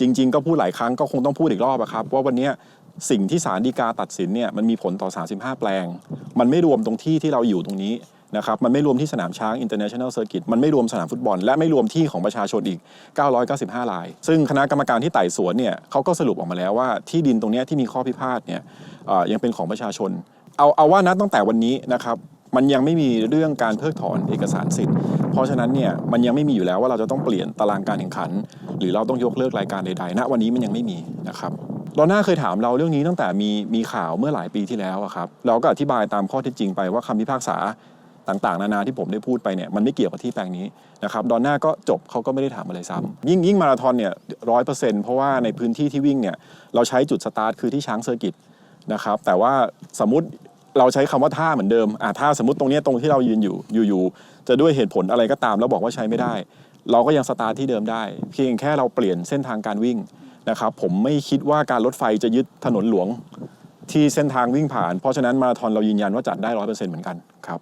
จริง ๆ ก็พูดหลายครั้งก็คงต้องพูดอีกรอบครับว่าวันนี้สิ่งที่ศาลฎีกาตัดสินเนี่ยมันมีผลต่อ 35 แปลง มันไม่รวมตรงที่ที่เราอยู่ตรงนี้นะครับมันไม่รวมที่สนามช้าง International Circuit มันไม่รวมสนามฟุตบอล และไม่รวมที่ของประชาชนอีก 995 ราย ซึ่งคณะกรรมการที่ไต่สวนเนี่ยเขาก็สรุปออกมาแล้วว่าที่ดินตรงนี้ที่มีข้อพิพาทเนี่ยยังเป็นของประชาชน เอาเอาว่านัดตั้งแต่วันนี้นะครับ มันยังไม่มีเรื่องการเพิกถอนเอกสารสิทธิ์ เพราะฉะนั้นเนี่ยมันยังไม่มีอยู่แล้วว่าเราจะต้องเปลี่ยนตารางการแข่งขัน หรือเราต้องยกเลิกรายการใดๆณวันนี้มันยังไม่มีนะครับลอน่าเคยถามเราเรื่องนี้ตั้งแต่มีมีข่าวเมื่อหลายปีที่แล้วครับเราก็อธิบายตามข้อเท็จจริงไปว่าคำพิพากษาต่างๆ นานาที่ผมได้พูดไปเนี่ยมันไม่เกี่ยวกับที่แปลงนี้นะครับดอนน่าก็จบเขาก็ไม่ได้ถามอะไรซ้ำยิ่งยิ่งมาราธอนเนี่ยร้อยเปอร์เซ็นต์เพราะว่าในพื้นที่ที่วิ่งเนี่ยเราใช้จุดสตาร์ทคือที่ช้างเซอร์กิตนะครับแต่ว่าสมมติ เราใช้คำว่าท่าเหมือนเดิมอะท่าสมมติตรงนี้ตรงที่เรายืนอยู่อยู่ๆจะด้วยเหตุผลอะไรก็ตามแล้วบอกว่าใช้ไม่ได้ เราก็ยังสตาร์ทที่เดิมได้ เพียงแค่เราเปลี่ยนเส้นทางการวิ่งนะครับผมไม่คิดว่าการรถไฟจะยึดถนนหลวงที่เส้นทางวิ่งผ่าน เพราะฉะนั้นมาราธอนเรายืนยันว่าจัดได้ร้อยเปอร์เซ็นต์เหมือนกันครับ